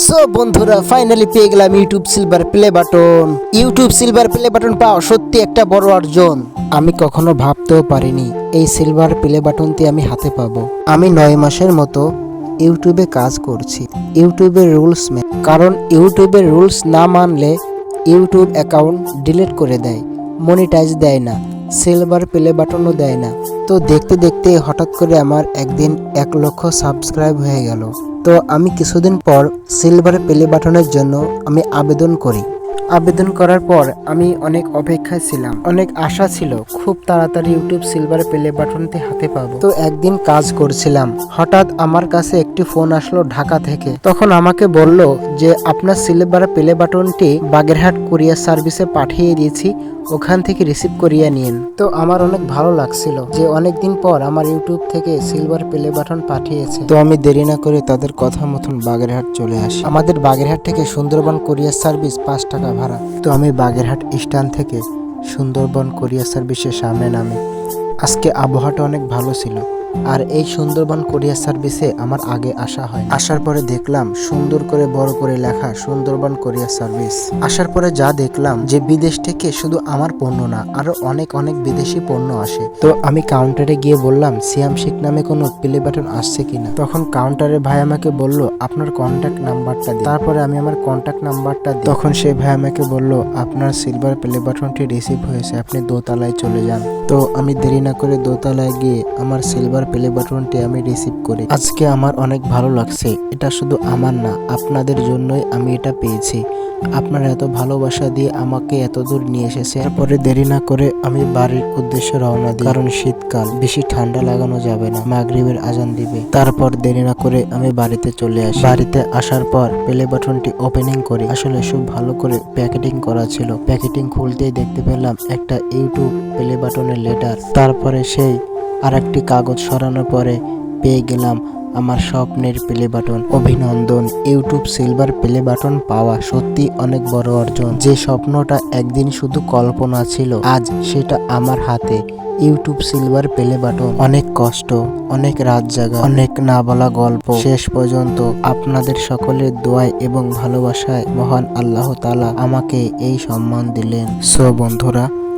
So বন্ধুরা finally পেয়ে গেলাম YouTube silver play button YouTube silver play button পাওয়া সত্যি একটা বড় অর্জন। আমি কখনো ভাবতেও পারিনি এই সিলভার প্লে বাটনটি আমি হাতে পাবো। আমি নয় মাসের মতো ইউটিউবে কাজ করছি। ইউটিউবের রুলস কারণ ইউটিউবের রুলস না মানলে ইউটিউব অ্যাকাউন্ট ডিলিট করে দেয় মনিটাইজ দেয় না সিলভার প্লে বাটনও দেয় না। তো দেখতে দেখতে হঠাৎ করে আমার একদিন এক লক্ষ সাবস্ক্রাইব হয়ে গেল। তো আমি কিছুদিন পর সিলভার প্লে বাটনের জন্য আমি আবেদন করি। আবেদন করার পর আমি অনেক অপেক্ষায় ছিলাম। অনেক আশা ছিল খুব তাড়াতাড়ি ইউটিউব সিলভার প্লে বাটনটি হাতে পাবো। তো একদিন কাজ করছিলাম। হঠাৎ আমার কাছে একটি ফোন আসলো ঢাকা থেকে। তখন আমাকে বলল যে, আপনার সিলভার প্লে বাটনটি বাগেরহাট কুরিয়ার সার্ভিসে পাঠিয়ে দিয়েছি। ওখান থেকে রিসিভ করিয়ে নিন। তো আমার অনেক ভালো লাগছিল যে অনেক দিন পর আমার ইউটিউব থেকে সিলভার প্লে বাটন পাঠিয়েছে। তো আমি দেরি না করে তাদের কথা মতন বাগেরহাট চলে আসি। আমাদের বাগেরহাট থেকে সুন্দরবন কোরিয়ার সার্ভিস পাঁচ টাকা ভাড়া। তো আমি বাগেরহাট স্ট্যান্ড থেকে সুন্দরবন কোরিয়ার সার্ভিসের সামনে নামি। আজকে আবহাওয়াটা অনেক ভালো ছিল। আর এই সুন্দরবন কোরিয়ার সার্ভিসে আমার আগে আসা হয় আসার পরে দেখলাম সুন্দর করে বড় করে লেখা সুন্দরবন কোরিয়ার সার্ভিস। আসার পরে যা দেখলাম যে বিদেশ থেকে শুধু আমার পণ্য না, আরও অনেক অনেক বিদেশি পণ্য আসে। তো আমি কাউন্টারে গিয়ে বললাম, সিয়াম শেখ নামে কোনো প্লে বাটন আসছে কিনা? তখন কাউন্টারে ভাই আমাকে বলল, আপনার কন্ট্যাক্ট নাম্বারটা দিন। তারপরে আমি আমার কন্ট্যাক্ট নাম্বারটা দিই। তখন সে ভাই আমাকে বলল, আপনার সিলভার প্লে বাটনটি রিসিভ হয়েছে, আপনি দোতলায় চলে যান। তো আমি দেরি না করে দোতলায় গিয়ে আমার সিলভার প্লে বাটনটি আমি রিসিভ করি। আজকে আমার অনেক ভালো লাগছে। এটা শুধু আমার না, আপনাদের জন্যই আমি এটা পেয়েছি। আপনারা এত ভালোবাসা দিয়ে আমাকে এত দূর নিয়ে এসেছে তারপরে দেরি না করে আমি বাড়ির উদ্দেশ্যে রওনা দিই। কারণ শীতকাল, বেশি ঠান্ডা লাগানো যাবে না। মাগরিবের আজান দিবে। তারপর দেরি না করে আমি বাড়িতে চলে আসি। বাড়িতে আসার পর প্লে বাটনটি ওপেনিং করি। আসলে সব ভালো করে প্যাকেটিং করা ছিল। প্যাকেটিং খুলতেই দেখতে পেলাম একটা ইউটিউব প্লে বাটনের লেটার তারপরে সেই আর একটি কাগজ সরানোর পরে পেয়ে গেলাম আমার স্বপ্নের প্লে বাটন। অভিনন্দন, ইউটিউব সিলভার প্লে বাটন পাওয়া সত্যি অনেক বড় অর্জন। যে স্বপ্নটা একদিন শুধু কল্পনা ছিল, আজ সেটা আমার হাতে। YouTube silver play button. অনেক কষ্ট, অনেক রাত জাগা, অনেক না বলা গল্প। শেষ পর্যন্ত আপনাদের সকলের দোয়ায় এবং ভালোবাসায় মহান আল্লাহ তালা আমাকে এই সম্মান দিলেন। সো বন্ধুরা